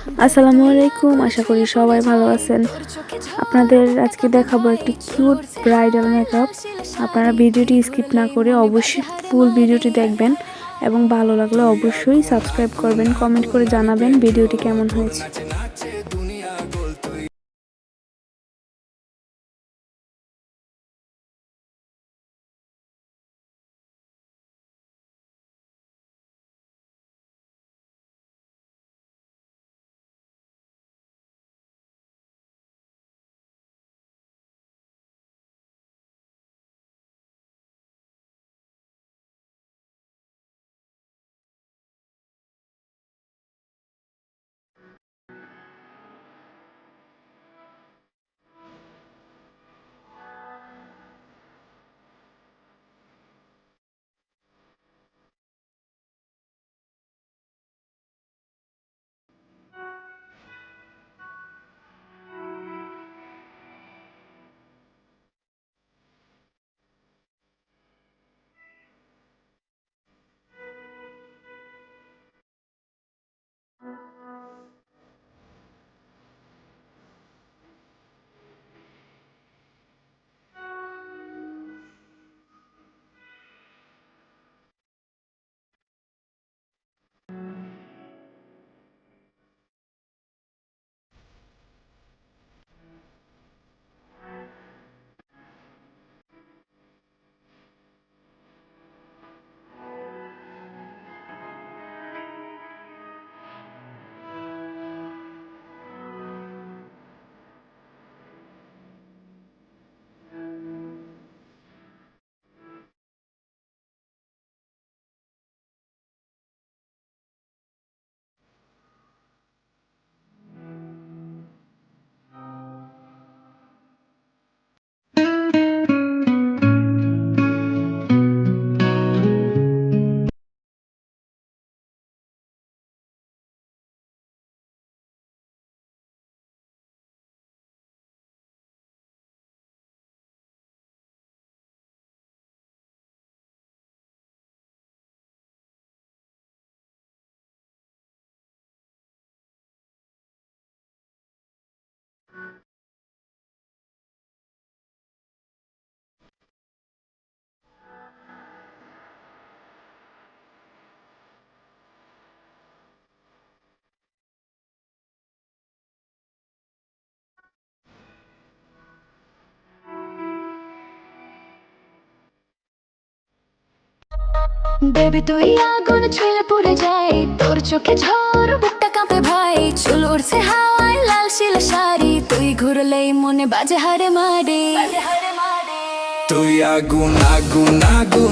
আসসালামু আলাইকুম, আশা করি সবাই ভালো আছেন। আপনাদের আজকে দেখাবো একটি কিউট ব্রাইডাল মেকআপ আপনারা ভিডিওটি স্কিপ না করে অবশ্যই ফুল ভিডিওটি দেখবেন এবং ভালো লাগলে অবশ্যই সাবস্ক্রাইব করবেন কমেন্ট করে জানাবেন ভিডিওটি কেমন হয়েছে। বেবি তুই আগুন ছুঁয়ে পড়ে যাই। তোর চোখে ঝড়, বুকটা কাঁপে ভাই। চুল উড়ছে হাওয়ায়, লাল শিল শাড়ি। তুই ঘুরলেই মনে বাজে হারে মারে তুই আগুন আগুন আগুন